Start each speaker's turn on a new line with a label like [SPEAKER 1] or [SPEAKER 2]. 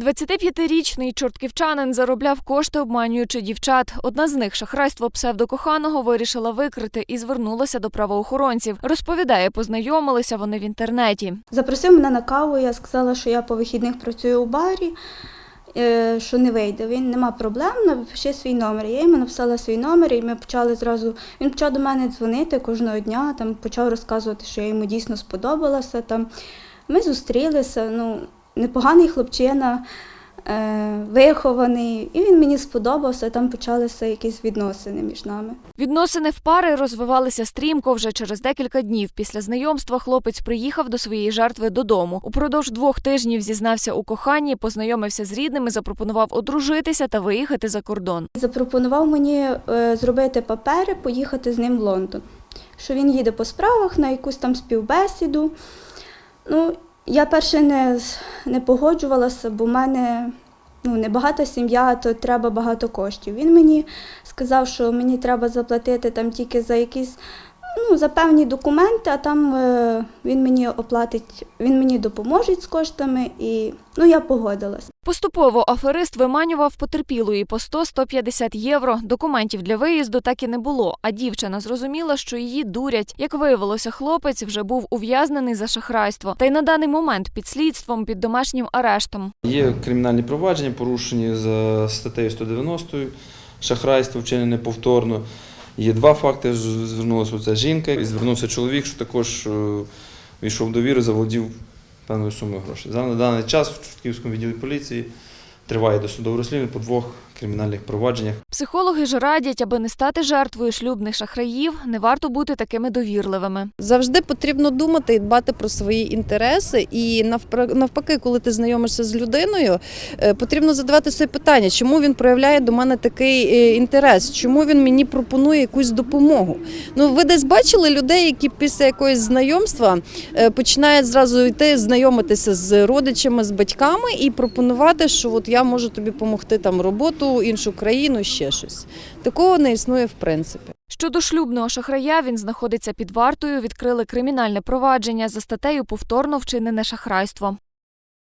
[SPEAKER 1] 25-річний чортківчанин заробляв кошти, обманюючи дівчат. Одна з них шахрайство псевдокоханого вирішила викрити і звернулася до правоохоронців. Розповідає, познайомилися вони в інтернеті.
[SPEAKER 2] Запросив мене на каву, я сказала, що я по вихідних працюю у барі, е, що не вийде. Він нема проблем, напиши свій номер. Я йому написала свій номер, і ми почали зразу. Він почав до мене дзвонити кожного дня, там почав розказувати, що я йому дійсно сподобалася. Там. Ми зустрілися, ну, непоганий хлопчина, е, вихований, і він мені сподобався, там почалися якісь відносини між нами.
[SPEAKER 1] Відносини в пари розвивалися стрімко. Вже через декілька днів після знайомства хлопець приїхав до своєї жертви додому. Упродовж двох тижнів зізнався у коханні, познайомився з рідними, запропонував одружитися та виїхати за кордон.
[SPEAKER 2] Запропонував мені е, зробити папери, поїхати з ним в Лондон. Що він їде по справах на якусь там співбесіду. Ну, я перше не, не погоджувалася, бо в мене ну, небагата сім'я, то треба багато коштів. Він мені сказав, що мені треба заплатити там тільки за якісь ну, за певні документи, а там е, він мені оплатить, він мені допоможе з коштами, і ну, я погодилась.
[SPEAKER 1] Поступово аферист виманював потерпілої по 100-150 євро. Документів для виїзду так і не було. А дівчина зрозуміла, що її дурять. Як виявилося, хлопець вже був ув'язнений за шахрайство. Та й на даний момент під слідством під домашнім арештом.
[SPEAKER 3] Є кримінальні провадження, порушені за статтею 190 шахрайство вчинене повторно. Є два факти. Звернулася ця жінка і звернувся чоловік, що також е, війшов до віри, заволодів певною сумою грошей. На даний час в Чортківському відділі поліції триває досудове розслідування по двох кримінальних провадженнях.
[SPEAKER 1] Психологи ж радять, аби не стати жертвою шлюбних шахраїв, не варто бути такими довірливими.
[SPEAKER 4] Завжди потрібно думати і дбати про свої інтереси. І навпаки, коли ти знайомишся з людиною, е, потрібно задавати собі питання, чому він проявляє до мене такий е, інтерес, чому він мені пропонує якусь допомогу. Ну, ви десь бачили людей, які після якогось знайомства е, починають зразу йти знайомитися з родичами, з батьками і пропонувати, що от я можу тобі допомогти там роботу, іншу країну, ще щось. Такого не існує в принципі.
[SPEAKER 1] Щодо шлюбного шахрая, він знаходиться під вартою. Відкрили кримінальне провадження за статтею повторно вчинене шахрайство.